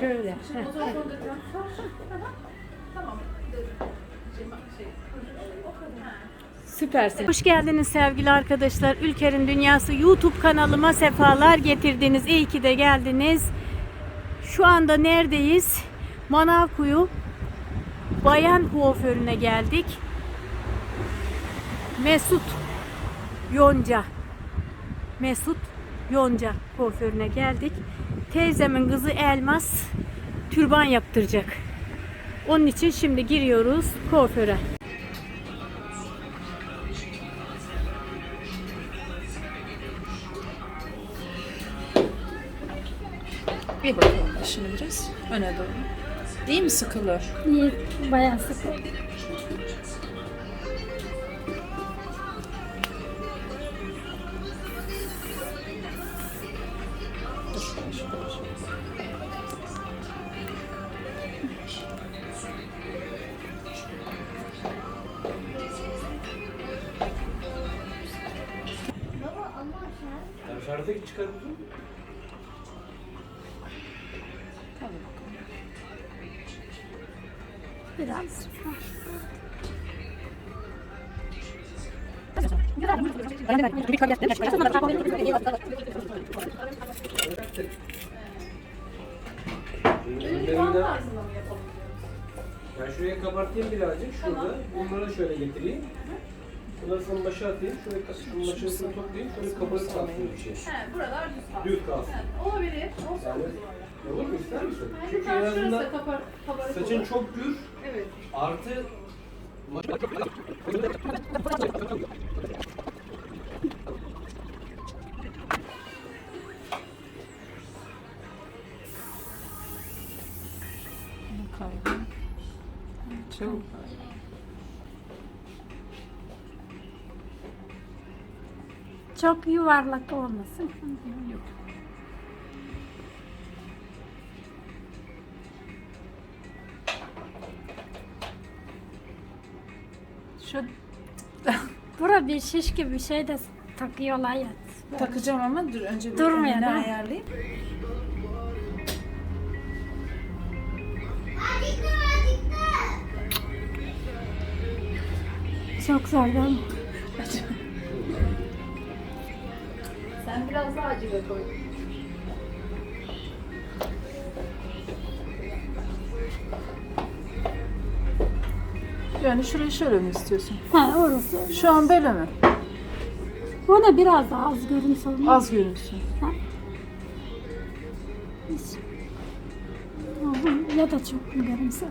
Şöyle. Süpersin. Hoş geldiniz sevgili arkadaşlar. Ülker'in Dünyası YouTube kanalıma sefalar getirdiniz. İyi ki de geldiniz. Şu anda neredeyiz? Manavkuyu Bayan Kuaförü'ne geldik. Mesut Yonca. Mesut Yonca kuaförüne geldik. Teyzemin kızı Elmas türban yaptıracak. Onun için şimdi giriyoruz kuaföre. Bir bakalım başını biraz öne doğru. Değil mi sıkılı? İyi, bayağı sıkı. Çıkarıp Hadi bakalım. Biraz. Ürünlerinden... Son başa atayım. Şöyle şunun başını şöyle toplayayım. Şöyle kabarık kalsın bir şey. He, buralar düz kalsın. Düz kalsın. Olabilir. Olsun. Yani olur mu ister misin? Çünkü en azından da kapar, kabarık saçın olur. çok gür Evet. artı Bakalım. Çok. Çok yuvarlak olmasın. Şu Bura bir şiş gibi bir şey de takıyorlar ya. takacağım ama dur önce bir Durmuyor, önüne değil mi? ayarlayayım. Çok zor değil mi? Biraz daha acılı koy. Yani şurayı şöyle mi istiyorsun? Ha orası. Şu an böyle mi? O da biraz daha az görünse olmaz. Az görünsün. Aha, Ya da çok mu görünse.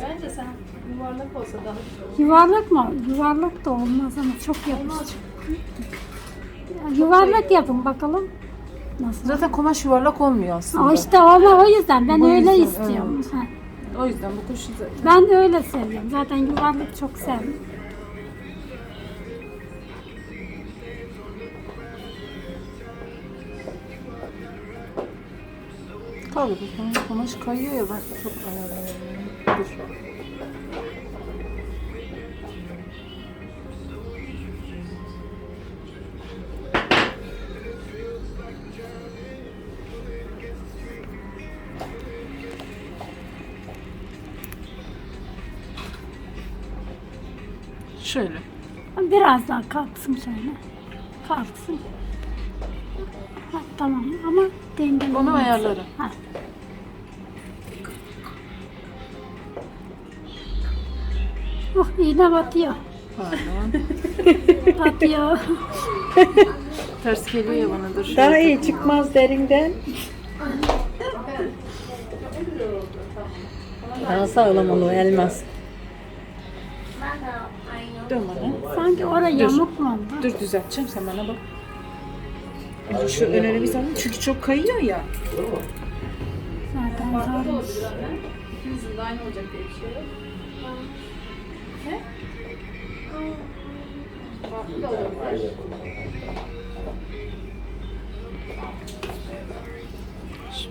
Bence sen yuvarlak olsa daha güzel olur. Yuvarlak mı? Yuvarlak da olmaz ama çok yapışık. Ya, Yuvarlak yapın bakalım. Nasıl? Zaten kumaş yuvarlak olmuyor aslında. Aa işte ama o yüzden ben Bu öyle yüzden, istiyorum. Ha. O yüzden bu kuşu zaten. Ben de öyle seviyorum. Zaten yuvarlak çok sevdim. Tabii bu kumaş kayıyor ya ben çok ayarlayamıyorum. Dur. Biraz daha kalksın şöyle. Kalksın. Ha, tamam ama dengeli. Onu olmasın. ayarlarım. Ha. Oh iğne batıyor. Pardon. Batıyor. Ters geliyor ya bana dur. şöyle Daha iyi çıkmaz derinden. Daha sağlam olur elmas. Dön bana. Sanki oraya yamuk mu oldu? Dur düzelteceğim sen bana bak. Şu öneri bir zaman çünkü çok kayıyor ya. Zaten Farklı da zor. olabilir anne. İkimizin de aynı olacak diye bir şey yok. Ne? Farklı da olabilir. Kumaş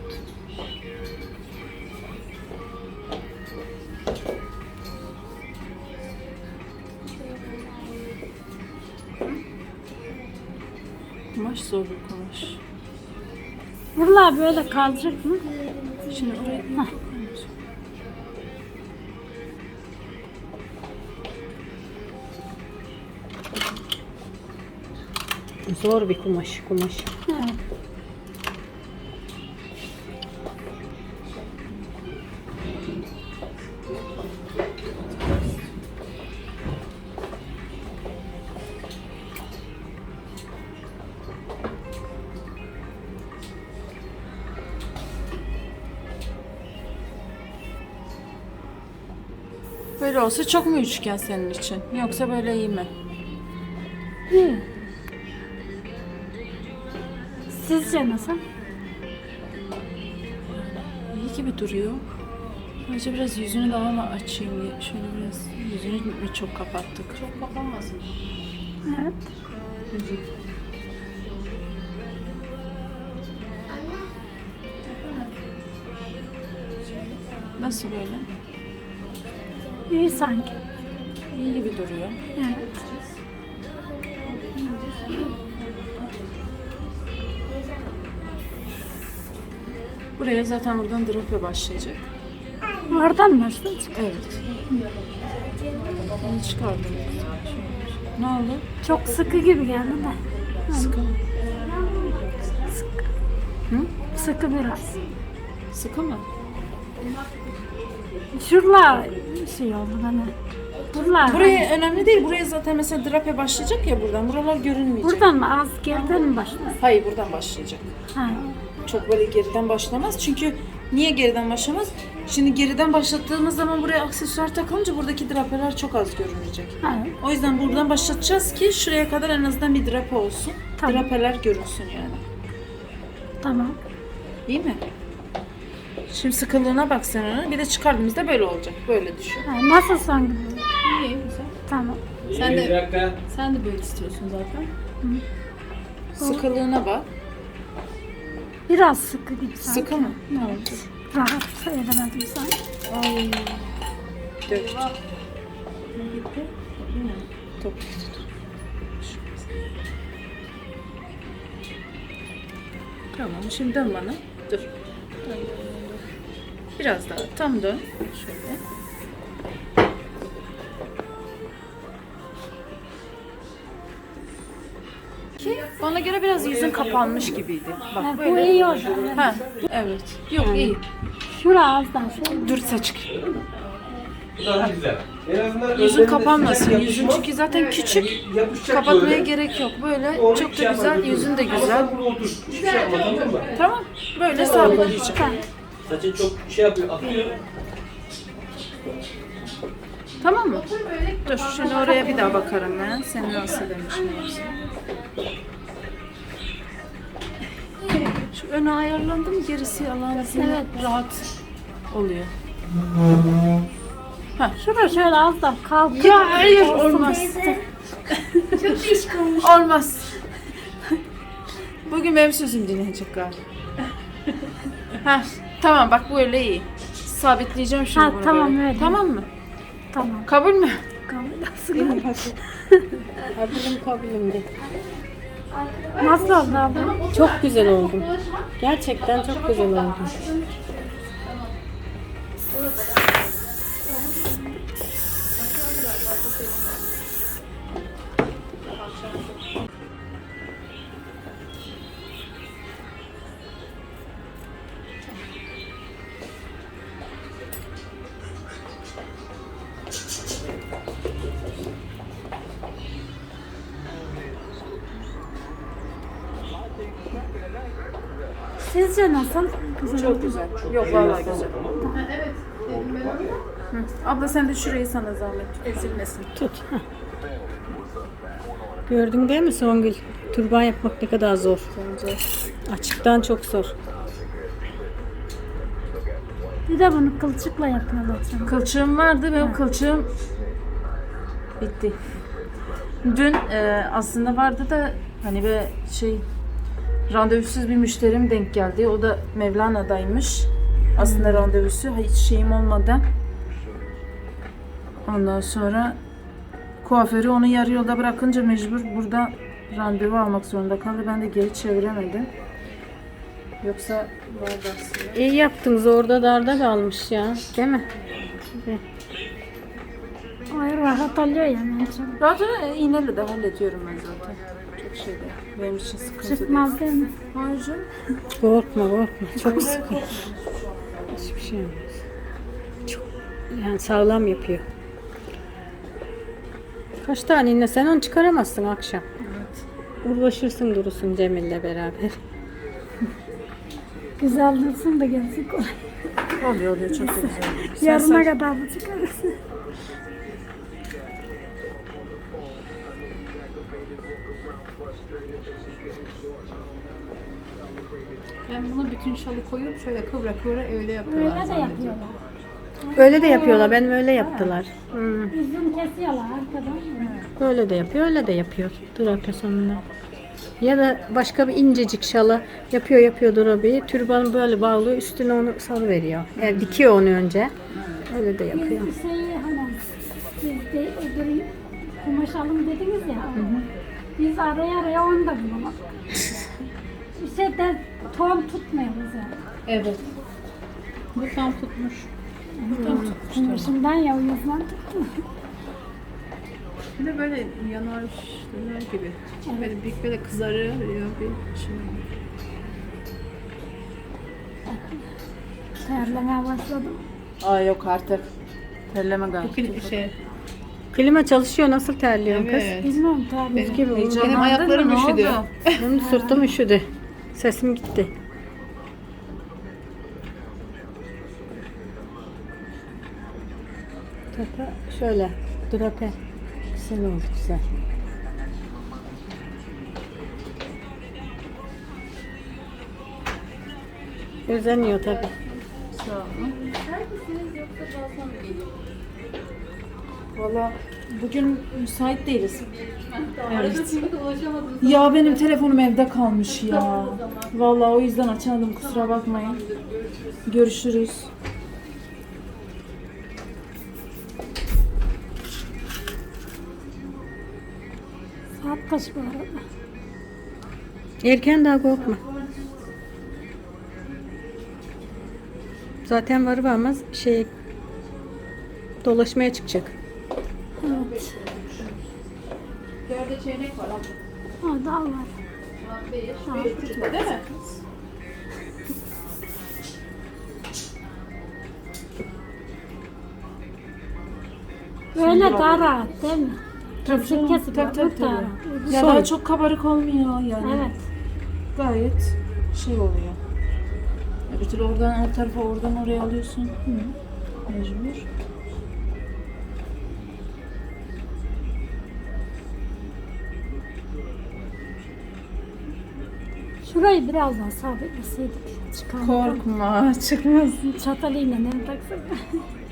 zor bir kumaş. Vallahi böyle kalacak mı? Şimdi oraya Zor bir kumaş, kumaş. Olsa çok mu üçgen senin için? Yoksa böyle iyi mi? İyi. Sizce nasıl? İyi gibi duruyor. Bence biraz yüzünü daha mı açayım diye. Şöyle biraz yüzünü mi çok kapattık? Çok kapanmasın. Evet. Nasıl böyle? İyi sanki. İyi gibi duruyor. Evet. Buraya zaten buradan drape başlayacak. Oradan başlayacak. Evet. Onu çıkardım. Ne oldu? Çok sıkı gibi geldi de. Sıkı mı? Sıkı biraz. Sıkı mı? Şurla şey oldu bana. Buralar. Buraya önemli değil. Buraya zaten mesela drape başlayacak ya buradan. Buralar görünmeyecek. Buradan mı az geriden mi başlasın? Hayır buradan başlayacak. Ha. Çok böyle geriden başlamaz. Çünkü niye geriden başlamaz? Şimdi geriden başlattığımız zaman buraya aksesuar takılınca buradaki drapeler çok az görünecek. Ha. O yüzden buradan başlatacağız ki şuraya kadar en azından bir drape olsun. Tamam. Drapeler görünsün yani. Tamam. İyi mi? Şimdi sıkılığına bak sen ona. Bir de çıkardığımızda böyle olacak. Böyle düşün. Ha, nasıl son gibi? İyi güzel. Tamam. Sen de- Bir dakika. Sen de böyle istiyorsun zaten. Sıkılığına bak. Biraz sıkı gibi sanki. Sıkı mı? Evet. Rahat edemedim sanki. Ay. Dök. Top. Tamam şimdi dön bana. Dur. Dön. Biraz daha tam dön. Şöyle. Ki bana göre biraz yüzün kapanmış gibiydi. Bak Ha, bu böyle. iyi oldu. Ha, evet. Yok iyi. Şura az daha şey. Dur saç. Bu daha güzel. En azından Yüzün kapanmasın. Yüzün çünkü zaten küçük. Kapatmaya gerek yok. Böyle çok da güzel. Yüzün de güzel. şey tamam mı? Tamam. Böyle sabitleyeceğim. Saçın çok şey yapıyor, akıyor. Tamam mı? Dur şimdi oraya bir daha bakarım ben. Seni nasıl demiş neyse. Şu öne ayarlandı mı gerisi Allah'ın izniyle Evet. rahat oluyor. Şura şöyle az daha kalkıp. Ya hayır olmaz. Olmaz. Bugün benim sözüm dinleyecek galiba. Heh, tamam bak böyle iyi. Sabitleyeceğim şimdi Ha, bunu tamam, böyle. öyle. Tamam mı? Tamam. Kabul mü? Kabulüm kabulüm de. Nasıl oldu abla? Çok güzel oldun. Gerçekten çok güzel oldun. Yok vallahi güzel. Ha, evet. Dedim ben onu. Hı. Abla sen de şurayı sana zahmet ezilmesin. Tut. Gördün değil mi Songül? Turban yapmak ne kadar zor. Açıktan çok zor. Bir de bunu kılçıkla yapıyorlar. sanırım. Kılçığım vardı benim kılçığım bitti. Dün e, aslında vardı da hani be şey randevusuz bir müşterim denk geldi. O da Mevlana'daymış. Aslında randevusu hiç şeyim olmadan. Ondan sonra kuaförü onu yarı yolda bırakınca mecbur burada randevu almak zorunda kaldı. Ben de geri çeviremedim. Yoksa vardı aslında. İyi yaptınız orada darda kalmış ya. Değil mi? Ay rahat oluyor ya ben çok. Zaten iğneyle de hallediyorum ben zaten. Çok şey değil. Benim için sıkıntı değil. Çıkmaz değil mi? Hayır canım. Korkma korkma. Çok sıkı. Hiçbir şey olmaz. Çok yani sağlam yapıyor. Kaç tane inne sen onu çıkaramazsın akşam. Evet. Uğraşırsın durursun Cemil'le beraber. Güzel dursun da gelsin kolay. Oluyor oluyor çok da güzel. Yarına kadar mı çıkarız? Ben bunu bütün şalı koyup şöyle kıvra kıvra öyle yapıyorlar. Öyle de zannediyorum. yapıyorlar. Öyle de yapıyorlar. Benim öyle yaptılar. Hmm. Uzun kesiyorlar arkadan. Öyle de yapıyor, öyle de yapıyor. Drape sonunda. Ya da başka bir incecik şalı yapıyor yapıyor drapeyi. Türbanı böyle bağlıyor. Üstüne onu sarı veriyor. Yani dikiyor onu önce. Öyle de yapıyor. Biz şeyi hani siz de öbür kumaş alın dediniz ya. Biz araya araya onu da bulamadık. Bir şey de ton tutmuyoruz yani. Evet. Bu tam tutmuş. Kumaşından ya o yüzden tutmuyor. Bir de böyle yanar döner gibi. Böyle bir böyle kızarıyor bir şey. Terlemeye başladım. Aa yok artık. Terleme Bu galiba. klip şey. Klima çalışıyor. Nasıl terliyorsun kız? Evet. Bilmiyorum bu. Benim ayaklarım üşüdü. Benim sırtım üşüdü. Sesim gitti. Tepe şöyle. Drape. Güzel oldu güzel. Özeniyor tabii. Sağ olun. Valla bugün müsait değiliz. Evet. Ya benim telefonum evde kalmış ya. Valla o yüzden açamadım kusura bakmayın. Görüşürüz. Saat kaç bu arada? Erken daha korkma. Zaten var ama şey dolaşmaya çıkacak. Dörde çeyrek var abla. Orada al var. Beş, beş buçuk değil mi? Böyle daha rahat değil mi? Kesik canım, kesik tabii, yapmak tabii, daha tabii. rahat. Ya Son. daha çok kabarık olmuyor yani. Evet. Gayet şey oluyor. Ya bir türlü oradan alt tarafa oradan oraya alıyorsun. Mecbur. Şurayı biraz daha sabitleseydik. Çıkarmadan. Korkma çıkmaz. Çatal iğne ne taksak?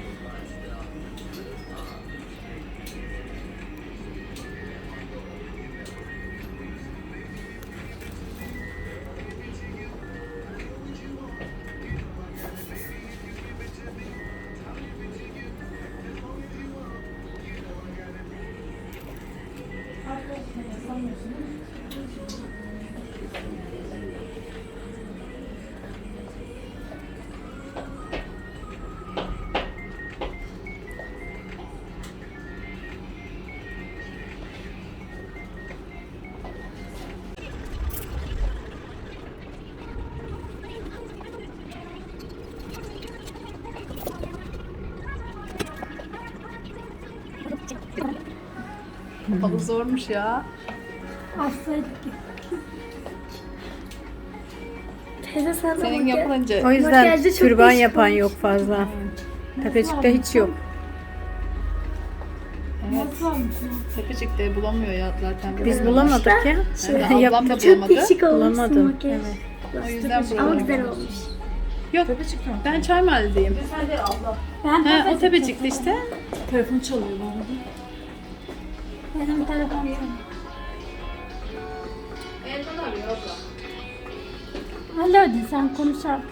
Balı zormuş ya. Açsaydık. Teyze sen de Senin makyaj- yapılınca O yüzden çok türban değişik yapan olmuş. yok fazla. Tepecikte hiç yok. Nasıl olmuş ya? tepecikte bulamıyor ya zaten. Biz bulamadık ya. Evet, ablam da Yaptık. bulamadı. Bulamadım. makyaj. O yüzden Ama bulamadım. güzel olmuş. Yok ben çay mahalledeyim. Ben He o tepecik tepecikte işte. Telefon çalıyor bu arada. Benim telefonum. Elden arıyor abla. Alo de sen konuş artık.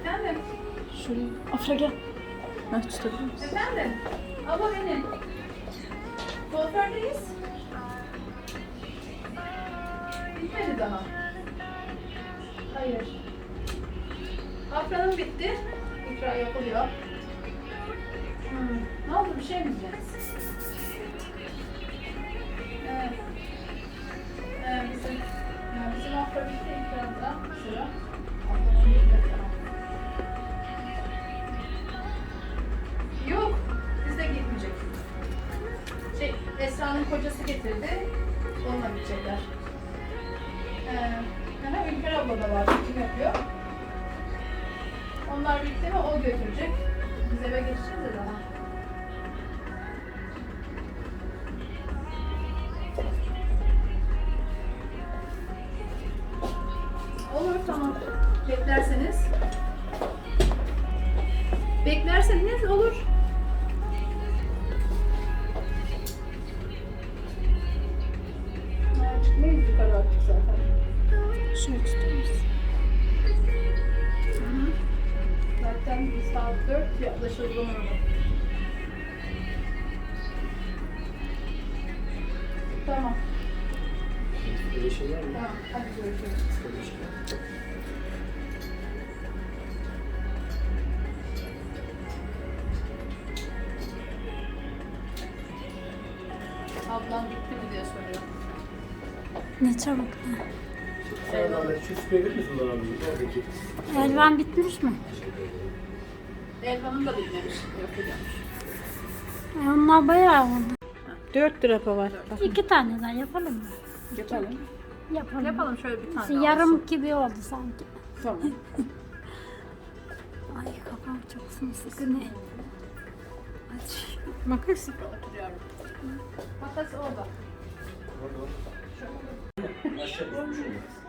Efendim? Şuraya. Afra gel. Ha tutabilir misin? Efendim? Abla benim. Kuafördeyiz. Bitmedi daha. Hayır. Afranın bitti. İkra yapılıyor. Hmm. Ne oldu? Bir şey mi Evet. Evet, bizim, yani bizim afra bitti. İkrada sıra. Yok. Bizde gitmeyecek. Şey, Esra'nın kocası getirdi. Onunla gidecekler. Ee, aha, Ülker abla da var. Kim yapıyor? Onlar birlikte mi? O götürecek. Biz eve geçeceğiz de daha. Ablam gitti mi diye soruyor. Ne çabuk. Misin bana? Oradaki. Elvan bitmiş mi? Elvan'ın da bitmemiş. Yapacakmış. E, onlar bayağı oldu. 4 lira var. İki tane daha yapalım mı? Yapalım. Yapalım. Yapalım şöyle bir tane Yarım gibi oldu sanki. Tamam. Ay kafam çok sımsıkı ne? Aç. Makas. Oturuyorum. Makas orada.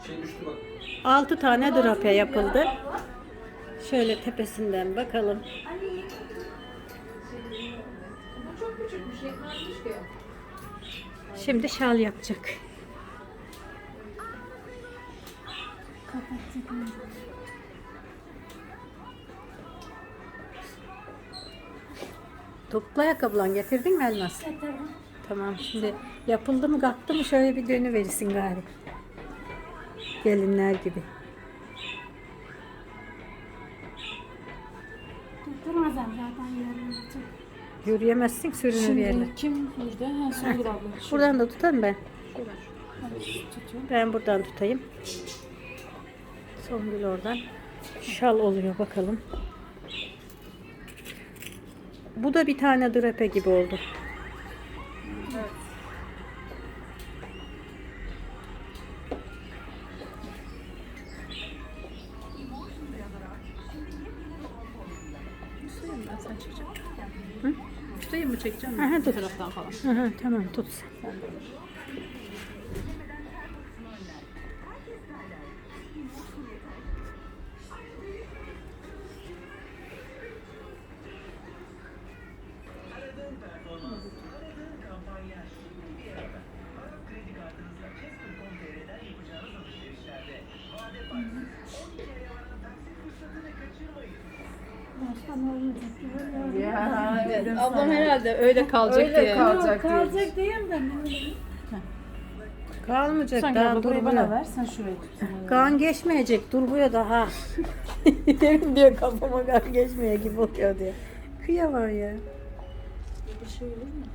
Şey düştü bak. 6 tane drape yapıldı. Şöyle tepesinden bakalım. Şimdi şal yapacak. Topuklu ayakkabılan getirdin mi Elmas? Getirdim. Tamam şimdi yapıldı mı kalktı mı şöyle bir dönü verirsin gari. Gelinler gibi. Tutturmazlar zaten yarın. Yürüyemezsin sürünür. Şimdi kim burada? Ha Songül abla. Şu- Buradan da tutarım ben. Ben buradan tutayım. Songül oradan. Şal oluyor bakalım. Bu da bir tane drape gibi oldu. Hı? Tutayım mı çekeceğim? Aha, Bu tut. taraftan falan. Aha, tamam tut sen. öyle kalacak Öyle diye. kal- Yok, Kalacak kalacak değil de. Kalmayacak Songül daha burayı bana durmuyor. ver sen şurayı tut. Kan geçmeyecek durmuyor daha. Demin diyor kafama kan geçmeye gibi oluyor diyor. Kıyamam ya. Bir şey olur mu?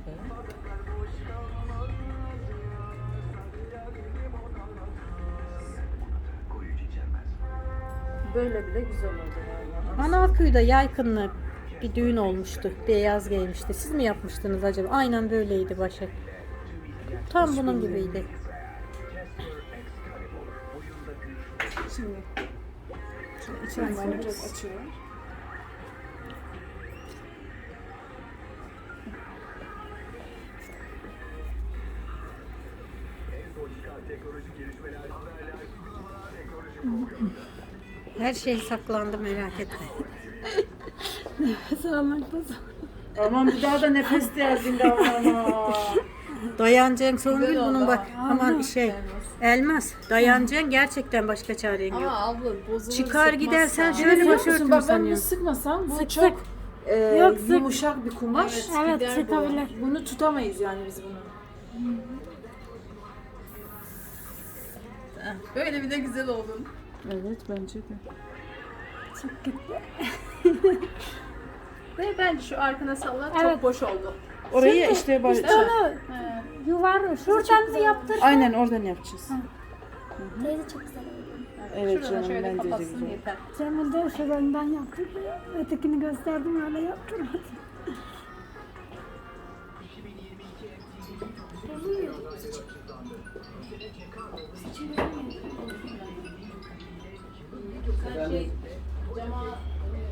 Böyle bile güzel oldu valla. Manavköy'de yaykınlı bir düğün olmuştu. Beyaz giymişti. Siz mi yapmıştınız acaba? Aynen böyleydi başı. Tam bunun gibiydi. Şimdi. İçine böyle biraz açıyorum. Her şey saklandı merak etme. Aman bir daha da nefes derdin davranma. Dayanacaksın Songül Güzel oldu bunun bak. Aman şey elmas. Dayanacaksın gerçekten başka çaren yok. Ama abla bozulur Çıkar sıkmazsa. gidersen Şöyle biliyor musun? başörtüm Bak ben bunu sanıyorum. sıkmasam bu Sık çok sık. e, Yok, sık. yumuşak bir kumaş. Evet. Evet Gider bu. çıkabilir. Bunu tutamayız yani biz bunu. Böyle bir de güzel oldun. Evet bence de. Çok gitti. Ve bence şu arkana salla Evet. çok boş oldu. Orayı Şimdi işte baş... işte onu He. yuvarlı şuradan mı yaptır? Aynen oradan yapacağız. Teyze çok güzel oldu. Evet Şuradan canım şöyle bence de kapatsın güzel. yeter. Cemil de şuradan yaptırdı. Ötekini gösterdim öyle yaptırmadı. Sen şey cama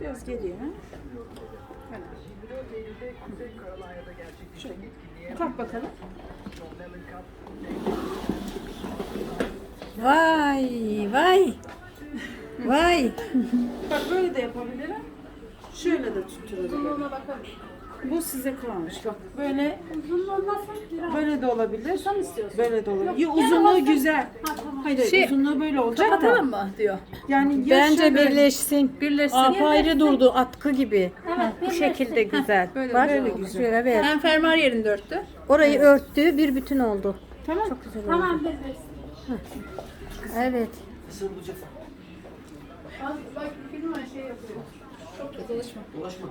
Biraz geriye. ha? Kalk bakalım. Vay vay. Vay. Bak böyle de yapabilirim. Şöyle de tutturabilirim. Uzunluğuna bakalım. Bu size kalmış. Bak böyle Uzunluğu nasıl? Biraz. böyle de olabilir. Sen istiyorsun. Böyle de olabilir. Ya, uzunluğu güzel. Ha tamam. Hayır, Şey, uzunluğu böyle olacak da. Kapatalım mı diyor. Yani ya Bence şöyle- birleşsin. Birleşsin. Apayrı durdu atkı gibi. Evet, Bu birleşsin. şekilde güzel. böyle Bak, böyle güzel. Evet. Hem fermuar yerini de örttü. Orayı örttü, bir bütün oldu. Tamam. Çok güzel oldu. Tamam birleşsin. Evet. Az bak film var şey yapıyor. Çok da dolaşma. Ulaşma.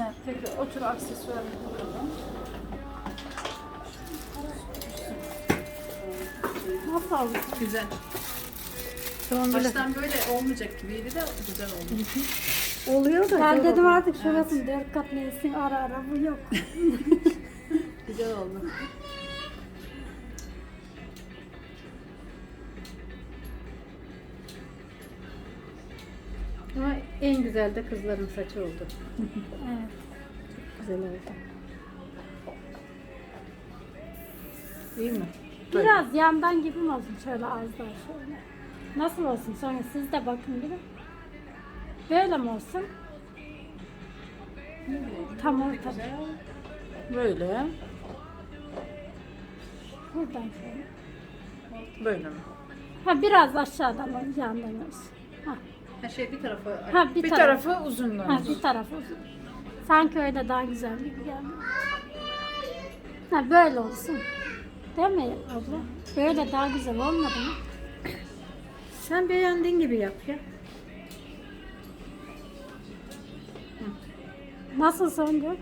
Mesela tekrar otur aksesuar bakalım. Nasıl oldu? Güzel. Son Baştan böyle olmayacak gibiydi de güzel oldu. oluyor da. Ben dedim artık şurasını dört kat neysin ara ara bu yok. Güzel oldu. En güzel de kızların saçı oldu. Evet. Güzel oldu. Değil mi? Biraz yandan gibi mi olsun şöyle az daha şöyle. Nasıl olsun sonra siz de bakın gibi. Böyle mi olsun? Tam ortada. Böyle. Buradan şöyle. Böyle mi? Ha biraz aşağıdan yandan olsun. Ha, Her şey bir tarafa ha bir, Bir taraf. tarafı uzunluğu. Ha bir tarafı uzun. Sanki öyle daha güzel gibi geldi. Ha böyle olsun. Değil mi abla? Böyle daha güzel olmadı mı? Sen beğendiğin gibi yap ya. Nasıl Songül?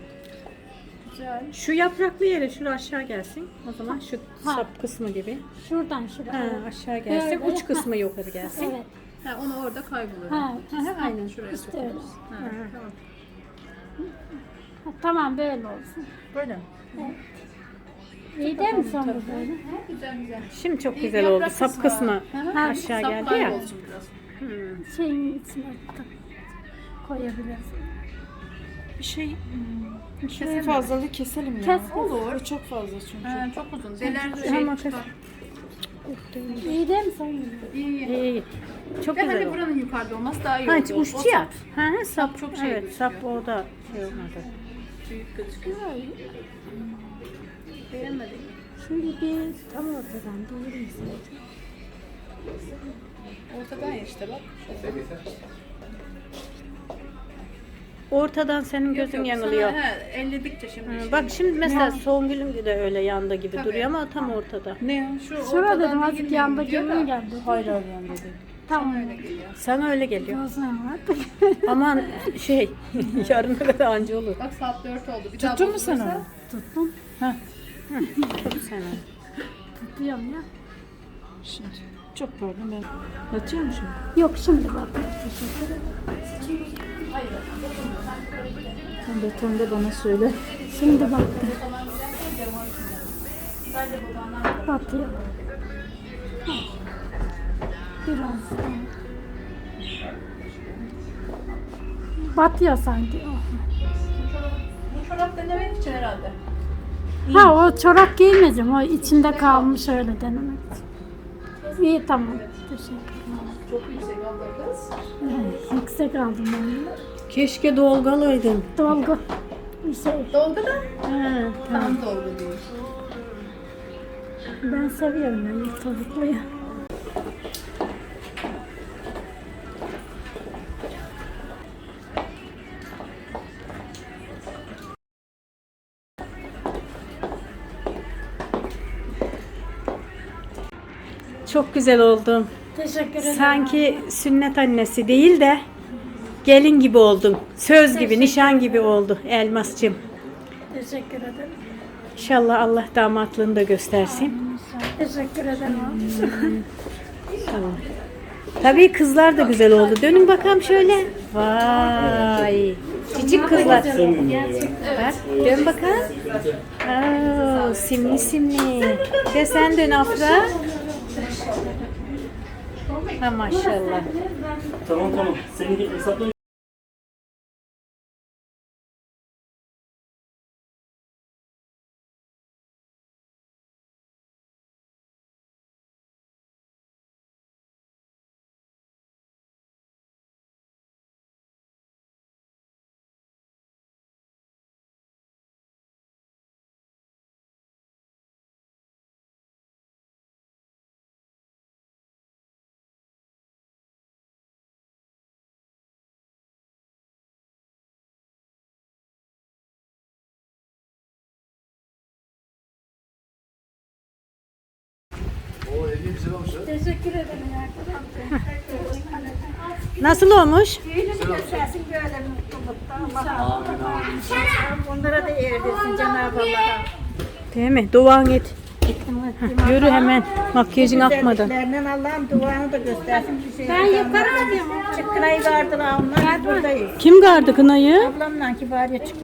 Güzel. Şu yapraklı yere şuraya aşağı gelsin. O zaman şu Ha. sap kısmı gibi. Şuradan Ha, şuraya. aşağı gelsin. Böyle. Uç kısmı yukarı gelsin. Evet. Ha, onu orada kayboluyor. Ha, Aynen. Şuraya işte öyle. Ha, tamam. Ha, tamam böyle olsun. Böyle mi? İyi değil mi Songül böyle? Güzel güzel. Şimdi çok güzel yaprak oldu. Sap kısmı aşağı Sap geldi ya. kaybolsun biraz. Hmm. Şeyin içine koyabilirsin. Bir şey Şöyle kesin fazlalığı keselim ya. Kes. Olur. Bu çok fazla çünkü. Ha, çok uzun. Deler şey kız- çıkar. İyi değil mi Songül? İyi iyi. İyi. Çok Ve güzel hani oldu. buranın yukarıda olması daha iyi Ha, oldu. O uçtu ya. sap Ha, ha, sap çok şey Evet, gözüküyor. sap orada şey olmadı. Büyük gözüküyor. Beğenmedim. Şöyle bir tam ortadan doğru musun? Ortadan ya işte bak. Ortadan senin gözün yanılıyor. Sana, he, elledikçe şimdi. Ha, işte. Bak şimdi mesela Songül'ün de öyle yanda gibi Tabii. duruyor ama tam ortada. Ne ya? Şu Şurada ortadan dedim azıcık yanda gibi geldi? Hayır hayır yani dedi. Tamam. Öyle geliyor. Sana öyle geliyor. O zaman var. Aman şey yarına kadar anca olur. Bak saat 4 oldu. Bir Tuttun mu sen onu? Tuttum. Çok sene. Tutuyorum ya. Şimdi. Çok pardon ben. Yatıyor mu şimdi? Yok şimdi bak. Sen de tam da bana söyle. Şimdi baktı. Batıyor. Biraz. Batıyor sanki. Bu çorap denemek için herhalde. Ha o çorap giymeyeceğim. O içinde kalmış öyle denemek. İyi tamam. Teşekkürler. Çok yüksek abla kız. Evet, yüksek aldım ben. de. Keşke dolgalıydın. Dolgu. Bir şey. Dolgu da Ha. tam dolgu değil. Ben seviyorum öyle tavukluyu. Çok güzel oldun. Teşekkür ederim. Sanki sünnet annesi değil de gelin gibi oldun. Söz gibi, nişan gibi oldu Elmascığım. Teşekkür ederim. İnşallah Allah damatlığını da göstersin. Teşekkür ederim. Tabii kızlar da güzel oldu. Dönün bakalım şöyle. Vay. Küçük kızlar. Bak, dön bakalım. Aa, simli simli. De sen dön Afra. Ha maşallah. Tamam tamam. Seni hesapla. Teşekkür ederim. Nasıl olmuş? Sesin böyle mutlulukta. Allah Onlara da erdirsin Cenab-ı Allah. Değil mi? Duan et. Yürü hemen. Makyajın akmadan. Güzelliklerinden Allah'ım duanı da göstersin bir şey. Ben yukarı alıyorum. Çıkkınayı vardılar onlar biz buradayız. Kim gardı kınayı? Ablamla kibariye çık.